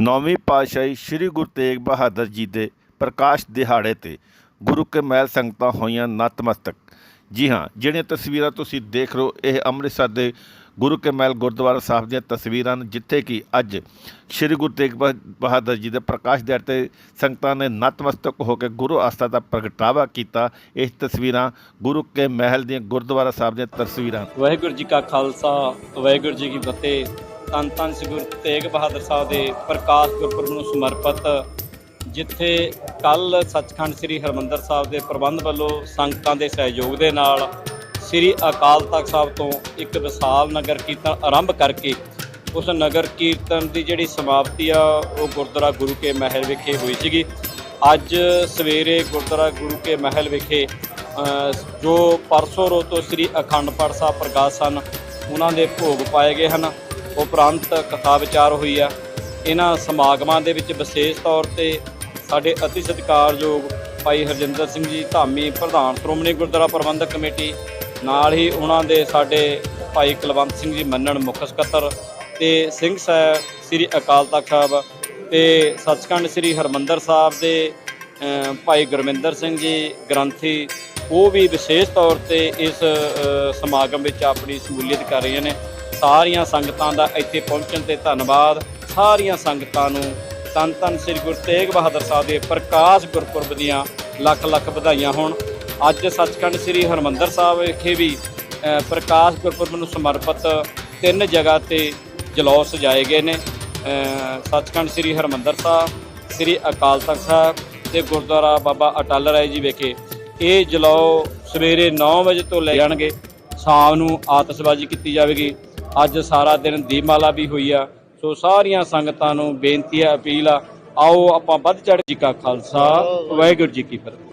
ਨੌਵੀਂ ਪਾਤਸ਼ਾਹੀ ਸ੍ਰੀ ਗੁਰੂ ਤੇਗ ਬਹਾਦਰ ਜੀ ਦੇ ਪ੍ਰਕਾਸ਼ ਦਿਹਾੜੇ ਤੇ ਗੁਰੂ ਕੇ ਮਹਿਲ ਸੰਗਤਾਂ ਹੋਈਆਂ ਨਤਮਸਤਕ। ਜੀ ਹਾਂ, ਜਿਹੜੀਆਂ ਤਸਵੀਰਾਂ ਤੁਸੀਂ ਦੇਖ ਰਹੇ ਹੋ, ਇਹ ਅੰਮ੍ਰਿਤਸਰ ਦੇ ਗੁਰੂ ਕੇ ਮਹਿਲ ਗੁਰਦੁਆਰਾ ਸਾਹਿਬ ਦੀਆਂ ਤਸਵੀਰਾਂ ਹਨ, ਜਿੱਥੇ ਕਿ ਅੱਜ ਸ੍ਰੀ ਗੁਰੂ ਤੇਗ ਬਹਾ- ਬਹਾਦਰ ਜੀ ਦੇ ਪ੍ਰਕਾਸ਼ ਦਿਹਾੜੇ ਤੇ ਸੰਗਤਾਂ ਨੇ ਨਤਮਸਤਕ ਹੋ ਕੇ ਗੁਰੂ ਆਸਥਾ ਦਾ ਪ੍ਰਗਟਾਵਾ ਕੀਤਾ। ਇਹ ਤਸਵੀਰਾਂ ਗੁਰੂ ਕੇ ਮਹਿਲ ਦੀਆਂ ਗੁਰਦੁਆਰਾ ਸਾਹਿਬ ਦੀਆਂ ਤਸਵੀਰਾਂ ਵਾਹਿਗੁਰੂ ਜੀ ਕਾ ਖਾਲਸਾ, ਵਾਹਿਗੁਰੂ ਜੀ ਕੀ ਫਤਿਹ। ਧੰਨ ਧੰਨ ਸ੍ਰੀ ਗੁਰੂ ਤੇਗ ਬਹਾਦਰ ਸਾਹਿਬ ਦੇ ਪ੍ਰਕਾਸ਼ ਗੁਰਪੁਰਬ ਨੂੰ ਸਮਰਪਿਤ, ਜਿੱਥੇ ਕੱਲ ਸੱਚਖੰਡ ਸ੍ਰੀ ਹਰਮੰਦਰ ਸਾਹਿਬ ਦੇ ਪ੍ਰਬੰਧ ਵੱਲੋਂ ਸੰਗਤਾਂ ਦੇ ਸਹਿਯੋਗ ਦੇ ਨਾਲ ਸ੍ਰੀ ਅਕਾਲ ਤਖਤ ਸਾਹਿਬ ਤੋਂ ਇੱਕ ਵਿਸ਼ਾਲ ਨਗਰ ਕੀਰਤਨ ਆਰੰਭ ਕਰਕੇ ਉਸ ਨਗਰ ਕੀਰਤਨ ਦੀ ਜਿਹੜੀ ਸਮਾਪਤੀ ਆ, ਉਹ ਗੁਰਦੁਆਰਾ ਗੁਰੂ ਕੇ ਮਹਿਲ ਵਿਖੇ ਹੋਈ ਸੀਗੀ। ਅੱਜ ਸਵੇਰੇ ਗੁਰਦੁਆਰਾ ਗੁਰੂ ਕੇ ਮਹਿਲ ਵਿਖੇ ਜੋ ਪਰਸੋਂ ਰੋ ਤੋਂ ਸ੍ਰੀ ਅਖੰਡ ਪਾਠ ਸਾਹਿਬ ਪ੍ਰਕਾਸ਼ ਸਨ, ਉਹਨਾਂ ਦੇ ਭੋਗ ਪਾਏ ਗਏ ਹਨ। ਉਪਰੰਤ ਕਥਾ ਵਿਚਾਰ ਹੋਈ ਆ। ਇਹਨਾਂ ਸਮਾਗਮਾਂ ਦੇ ਵਿੱਚ ਵਿਸ਼ੇਸ਼ ਤੌਰ ਤੇ ਸਾਡੇ ਅਤੀ ਸਤਿਕਾਰਯੋਗ ਭਾਈ ਹਰਜਿੰਦਰ ਸਿੰਘ ਜੀ, ਧਾਮੀ ਪ੍ਰਧਾਨ ਸ਼੍ਰੋਮਣੀ ਗੁਰਦੁਆਰਾ ਪ੍ਰਬੰਧਕ ਕਮੇਟੀ, ਨਾਲ ਹੀ ਉਹਨਾਂ ਦੇ ਸਾਡੇ ਭਾਈ ਕੁਲਵੰਤ ਸਿੰਘ ਜੀ, ਮੰਨਣ ਮੁੱਖ ਸਕੱਤਰ ਤੇ ਸਿੰਘ ਸਾਹਿਬ ਸ੍ਰੀ ਅਕਾਲ ਤਖਤ ਸਾਹਿਬ ਤੇ ਸੱਚਖੰਡ ਸ੍ਰੀ ਹਰਮੰਦਰ ਸਾਹਿਬ ਦੇ ਭਾਈ ਗੁਰਵਿੰਦਰ ਸਿੰਘ ਜੀ, ਗ੍ਰੰਥੀ, ਉਹ ਵੀ ਵਿਸ਼ੇਸ਼ ਤੌਰ ਤੇ ਇਸ ਸਮਾਗਮ ਵਿੱਚ ਆਪਣੀ ਸ਼ਮੂਲੀਅਤ ਕਰ ਰਹੀਆਂ ਨੇ। ਸਾਰੀਆਂ ਸੰਗਤਾਂ ਦਾ ਇੱਥੇ ਪਹੁੰਚਣ ਤੇ ਧੰਨਵਾਦ। ਸਾਰੀਆਂ ਸੰਗਤਾਂ ਨੂੰ ਤਨ ਤਨ ਸ੍ਰੀ ਗੁਰੂ ਤੇਗ ਬਹਾਦਰ ਸਾਹਿਬ ਦੇ ਪ੍ਰਕਾਸ਼ ਗੁਰਪੁਰਬ ਦੀਆਂ ਲੱਖ ਲੱਖ ਵਧਾਈਆਂ ਹੋਣ। ਅੱਜ ਸੱਚਖੰਡ ਸ੍ਰੀ ਹਰਮੰਦਰ ਸਾਹਿਬ ਵਿਖੇ ਵੀ ਪ੍ਰਕਾਸ਼ ਗੁਰਪੁਰਬ ਨੂੰ ਸਮਰਪਿਤ ਤਿੰਨ ਜਗ੍ਹਾ ਤੇ ਜਲੌਸ ਸਜਾਏ ਗਏ ਨੇ। ਸੱਚਖੰਡ ਸ੍ਰੀ ਹਰਮੰਦਰ ਸਾਹਿਬ, ਸ੍ਰੀ ਅਕਾਲ ਤਖਤ ਸਾਹਿਬ ਤੇ ਗੁਰਦੁਆਰਾ ਬਾਬਾ ਅਟਲ ਰਾਏ ਜੀ ਵਿਖੇ। ਇਹ ਜਲੌ ਸਵੇਰੇ 9 ਵਜੇ ਤੋਂ ਲੈ ਜਾਣਗੇ। ਸ਼ਾਮ ਨੂੰ ਆਤਿਸ਼ਬਾਜ਼ੀ ਕੀਤੀ ਜਾਵੇਗੀ। ਅੱਜ ਸਾਰਾ ਦਿਨ ਦੀਪਮਾਲਾ ਵੀ ਹੋਈ ਆ। ਸੋ ਸਾਰੀਆਂ ਸੰਗਤਾਂ ਨੂੰ ਬੇਨਤੀ ਆ ਅਪੀਲ ਆ, ਆਓ ਆਪਾਂ ਵੱਧ ਚੜ੍ਹ ਜੀ ਕਾ ਖਾਲਸਾ। ਵਾਹਿਗੁਰੂ ਜੀ ਕੀ ਫਤਿਹ।